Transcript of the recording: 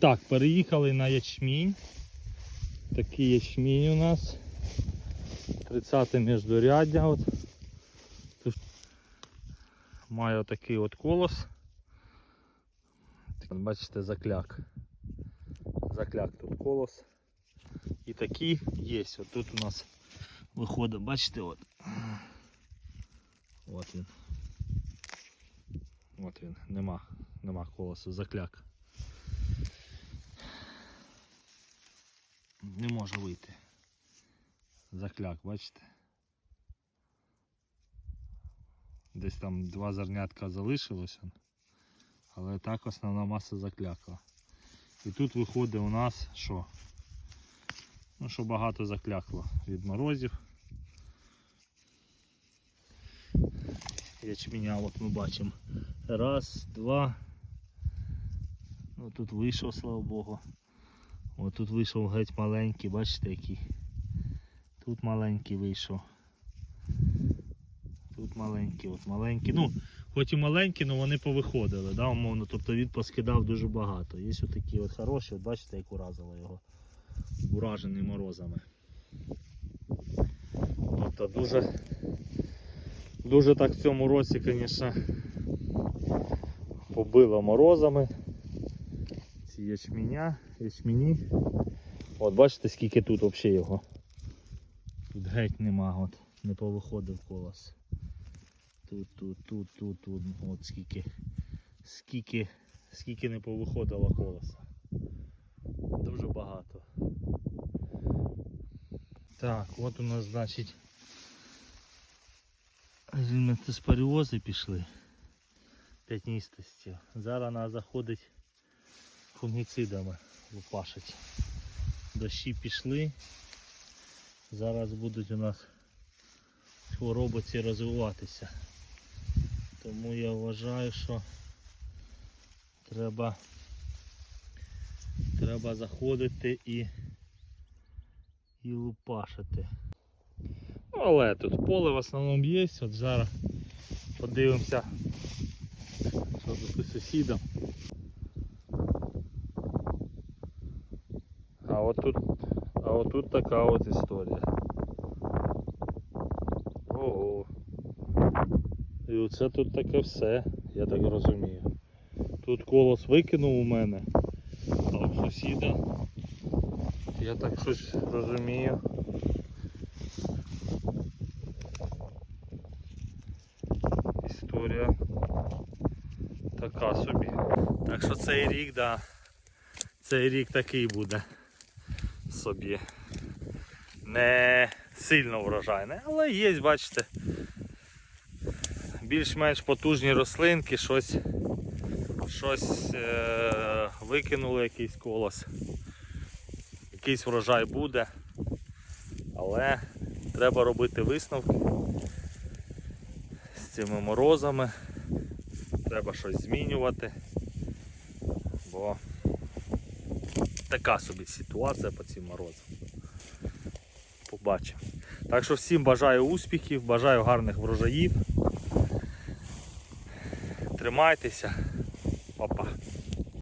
Так, переїхали на ячмінь. Такий ячмінь у нас. 30 міждоряддя. От. Тут має отакий от колос. Бачите, закляк. Закляк тут колос. І такі є. От тут у нас виходить, бачите, от. От він. От він, нема, нема колосу, закляк. Не може вийти. Закляк, бачите? Десь там два зернятка залишилося, але так основна маса заклякла. І тут виходить у нас що? Ну, що багато заклякло від морозів. Ячменя, от ми бачимо. Раз, два. Ну тут вийшов, слава Богу. От тут вийшов геть маленький, бачите який. Тут маленький вийшов. Тут маленький, от маленький. Ну, хоч і маленькі, але вони повиходили, да, умовно. Тобто він поскидав дуже багато. Є отакі от хороші, от бачите, як уразило його. Уражений морозами. Тобто дуже, дуже так в цьому році, звісно, побило морозами. Ці ячменя, ячмені. От бачите, скільки тут взагалі його. Тут геть нема, от, не повиходив колос. Тут, тут, тут, тут, тут, от скільки, скільки, скільки не повиходило колоса. Дуже багато. Так, от у нас, значить, метаспоріози пішли. П'ятністості. Зараз вона заходить фунгіцидами лупашить. Дощі пішли. Зараз будуть у нас хвороби ці розвиватися. Тому я вважаю, що треба, треба заходити і, і лупашити. Ну, Але тут поле в основному є. От зараз подивимося, що тут у сусіда. А от тут, а от тут така от історія. Ого. І оце тут таке все, я так розумію. Тут колос викинув у мене, а у сусіда. Я так щось розумію. Історія така собі. Так що цей рік, да, цей рік такий буде собі. Не сильно врожайний, але є, бачите, більш-менш потужні рослинки, щось, щось е- викинули якийсь колос. Якийсь врожай буде, але треба робити висновки з цими морозами. Треба щось змінювати, бо така собі ситуація по цим морозам. Побачимо. Так що всім бажаю успіхів, бажаю гарних врожаїв. Тримайтеся. Опа.